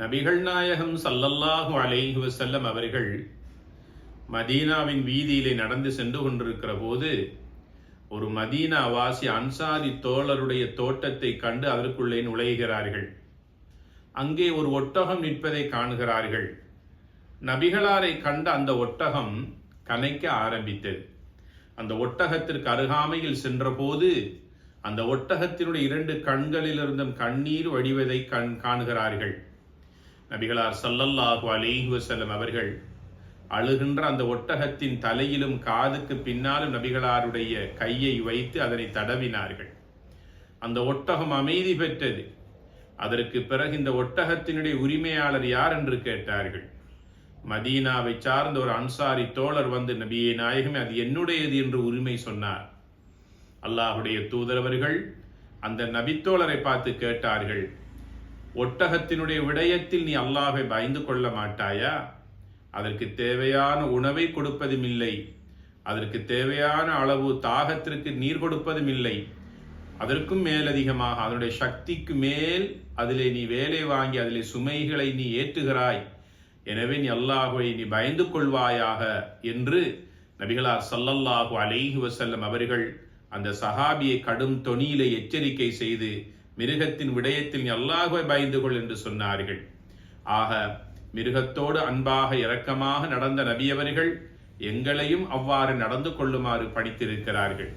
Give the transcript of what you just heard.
நபிகள் நாயகம் சல்லல்லாஹு அலைஹி வசல்லம் அவர்கள் மதீனாவின் வீதியிலே நடந்து சென்று கொண்டிருக்கிற போது ஒரு மதீனா வாசி அன்சாரி தோழருடைய தோட்டத்தை கண்டு அதற்குள்ளே நுழைகிறார்கள். அங்கே ஒரு ஒட்டகம் நிற்பதை காணுகிறார்கள். நபிகளாரை கண்ட அந்த ஒட்டகம் கனைக்க ஆரம்பித்தது. அந்த ஒட்டகத்திற்கு அருகாமையில் சென்றபோது அந்த ஒட்டகத்தினுடைய இரண்டு கண்களிலிருந்தும் கண்ணீர் வடிவதை கண் காணுகிறார்கள். நபிகளார் சல்லல்லாஹு அலைஹி வசல்லம் அவர்கள் அழுகின்ற அந்த ஒட்டகத்தின் தலையிலும் காதுக்கு பின்னாலும் நபிகளாருடைய கையை வைத்து அதனை தடவினார்கள். அந்த ஒட்டகம் அமைதி பெற்றது. அதற்கு பிறகு இந்த ஒட்டகத்தினுடைய உரிமையாளர் யார் என்று கேட்டார்கள். மதீனாவை சார்ந்த ஒரு அன்சாரி தோழர் வந்து நபியே நாயகமே அது என்னுடையது என்று உரிமை சொன்னார். அல்லாஹுடைய தூதரவர்கள் அந்த நபித்தோழரை பார்த்து கேட்டார்கள் ஒட்டகத்தினுடைய விடயத்தில் நீ அல்லாஹை பயந்து கொள்ள மாட்டாயா? அதற்கு தேவையான உணவை கொடுப்பதும் இல்லை அதற்கு தேவையான அளவு தாகத்திற்கு நீர் கொடுப்பதும் இல்லை அதற்கும் மேலதிகமாக அதனுடைய சக்திக்கு மேல் அதிலே நீ வேலை வாங்கி அதிலே சுமைகளை நீ ஏற்றுகிறாய். எனவே நீ அல்லாஹுவை நீ பயந்து கொள்வாயாக என்று நபிகளார் சல்லல்லாஹு அலைஹி வசல்லம் அவர்கள் அந்த சஹாபியை கடும் தொனியிலே எச்சரிக்கை செய்து மிருகத்தின் விடயத்தில் நீ அல்லாஹுவை பயந்து கொள் என்று சொன்னார்கள். ஆக மிருகத்தோடு அன்பாக இரக்கமாக நடந்த நபியவர்கள் எங்களையும் அவ்வாறு நடந்து கொள்ளுமாறு பணித்திருக்கிறார்கள்